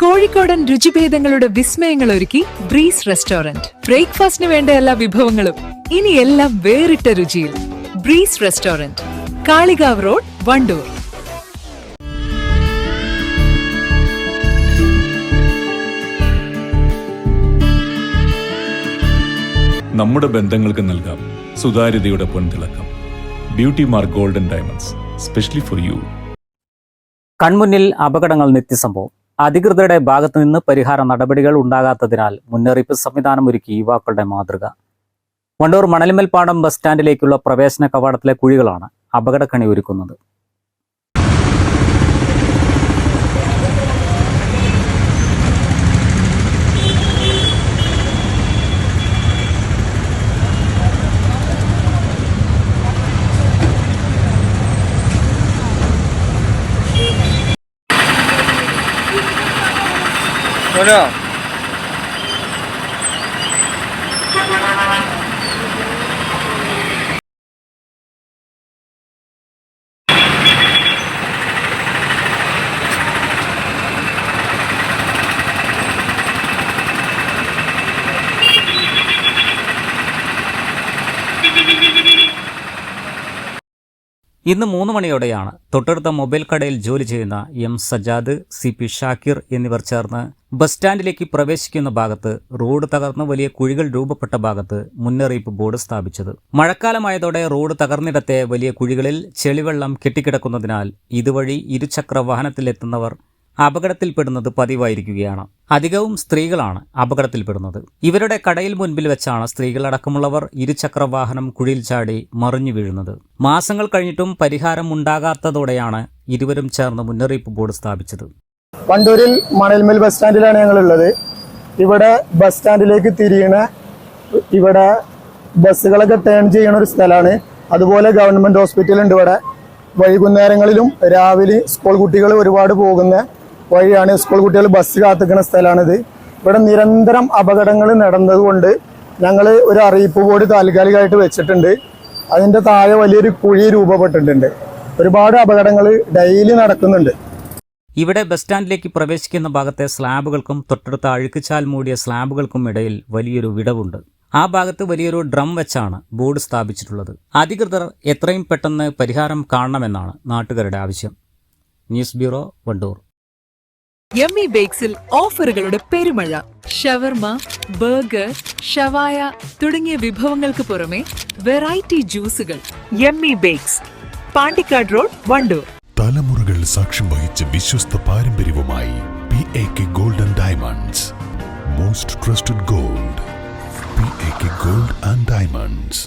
കോഴിക്കോടൻ രുചിഭേദങ്ങളുടെ വിസ്മയങ്ങൾ ഒരുക്കി breeze restaurant. ബ്രേക്ക്ഫാസ്റ്റിന് വേണ്ട എല്ലാ വിഭവങ്ങളും ഇനി എല്ലാം വേറിട്ട രുചിയിൽ. Breeze restaurant Kalikavu road Wandoor. നമ്മുടെ ബന്ധങ്ങൾക്ക് നൽകാം സുതാര്യതയുടെ പൊൻതിളക്കം. Beauty Mark golden diamonds specially for you കൺമുന്നിൽ അപകടങ്ങൾ നിത്യസംഭവം. അധികൃതരുടെ ഭാഗത്തു നിന്ന് പരിഹാര നടപടികൾ ഉണ്ടാകാത്തതിനാൽ മുന്നറിയിപ്പ് സംവിധാനം ഒരുക്കി യുവാക്കളുടെ മാതൃക. വണ്ടൂർ മണലിമൽപ്പാടം ബസ് സ്റ്റാൻഡിലേക്കുള്ള പ്രവേശന കവാടത്തിലെ കുഴികളാണ് അപകടക്കണി ഒരുക്കുന്നത്. 小亮 ഇന്ന് മൂന്ന് മണിയോടെയാണ് തൊട്ടടുത്ത മൊബൈൽ കടയിൽ ജോലി ചെയ്യുന്ന M Sajad C P Shakir എന്നിവർ ചേർന്ന് ബസ് സ്റ്റാൻഡിലേക്ക് പ്രവേശിക്കുന്ന ഭാഗത്ത് റോഡ് തകർന്ന് വലിയ കുഴികൾ രൂപപ്പെട്ട ഭാഗത്ത് മുന്നറിയിപ്പ് ബോർഡ് സ്ഥാപിച്ചത്. മഴക്കാലമായതോടെ റോഡ് തകർന്നിടത്തെ വലിയ കുഴികളിൽ ചെളിവെള്ളം കെട്ടിക്കിടക്കുന്നതിനാൽ ഇതുവഴി ഇരുചക്ര വാഹനത്തിലെത്തുന്നവർ അപകടത്തിൽപ്പെടുന്നത് പതിവായിരിക്കുകയാണ്. അധികവും സ്ത്രീകളാണ് അപകടത്തിൽപ്പെടുന്നത്. ഇവരുടെ കടയിൽ മുൻപിൽ വെച്ചാണ് സ്ത്രീകളടക്കമുള്ളവർ ഇരുചക്ര വാഹനം കുഴിയിൽ ചാടി മറിഞ്ഞു വീഴുന്നത്. മാസങ്ങൾ കഴിഞ്ഞിട്ടും പരിഹാരം ഉണ്ടാകാത്തതോടെയാണ് ഇരുവരും ചേർന്ന് മുന്നറിയിപ്പ് ബോർഡ് സ്ഥാപിച്ചത്. വണ്ടൂരിൽ മണൽമേൽ ബസ് സ്റ്റാൻഡിലാണ് ഞങ്ങളുള്ളത്. ഇവിടെ ബസ് സ്റ്റാൻഡിലേക്ക് തിരിയണ ഇവിടെ ബസ്സുകളൊക്കെ ടേൺ ചെയ്യണ ഒരു സ്ഥലമാണ്. അതുപോലെ ഗവൺമെന്റ് ഹോസ്പിറ്റലുണ്ട് ഇവിടെ. വൈകുന്നേരങ്ങളിലും രാവിലെ സ്കൂൾ കുട്ടികൾ ഒരുപാട് പോകുന്ന വഴിയാണ് സ്കൂൾ കുട്ടികൾ ബസ് കാത്തിക്കുന്ന സ്ഥലമാണിത്. ഇവിടെ നിരന്തരം അപകടങ്ങൾ നടന്നതുകൊണ്ട് ഞങ്ങൾ ഒരു അറിയിപ്പ് ബോർഡ് താൽക്കാലികമായിട്ട് വെച്ചിട്ടുണ്ട്. അതിന്റെ താഴെ വലിയൊരു കുഴി രൂപപ്പെട്ടിട്ടുണ്ട്. ഒരുപാട് അപകടങ്ങൾ ഡെയിലി നടക്കുന്നുണ്ട്. ഇവിടെ ബസ് സ്റ്റാൻഡിലേക്ക് പ്രവേശിക്കുന്ന ഭാഗത്തെ സ്ലാബുകൾക്കും തൊട്ടടുത്ത അഴുക്കുചാൽ മൂടിയ സ്ലാബുകൾക്കും ഇടയിൽ വലിയൊരു വിടവുണ്ട്. ആ ഭാഗത്ത് വലിയൊരു ഡ്രം വെച്ചാണ് ബോർഡ് സ്ഥാപിച്ചിട്ടുള്ളത്. അധികൃതർ എത്രയും പെട്ടെന്ന് പരിഹാരം കാണണമെന്നാണ് നാട്ടുകാരുടെ ആവശ്യം. News bureau Wandoor. യമ്മി ബേക്സിൽ ഓഫറുകളുടെ പെരുമഴ. ഷവർമ ബർഗർ ഷവായ തുടങ്ങിയ വിഭവങ്ങൾക്ക് പുറമെ variety ജ്യൂസുകൾ. Yummy Bakes Pandikkad road Wandoor. തലമുറകൾ സാക്ഷ്യം വഹിച്ച വിശ്വസ്ത പാരമ്പര്യവുമായി P A K golden diamonds most trusted gold P A K gold and diamonds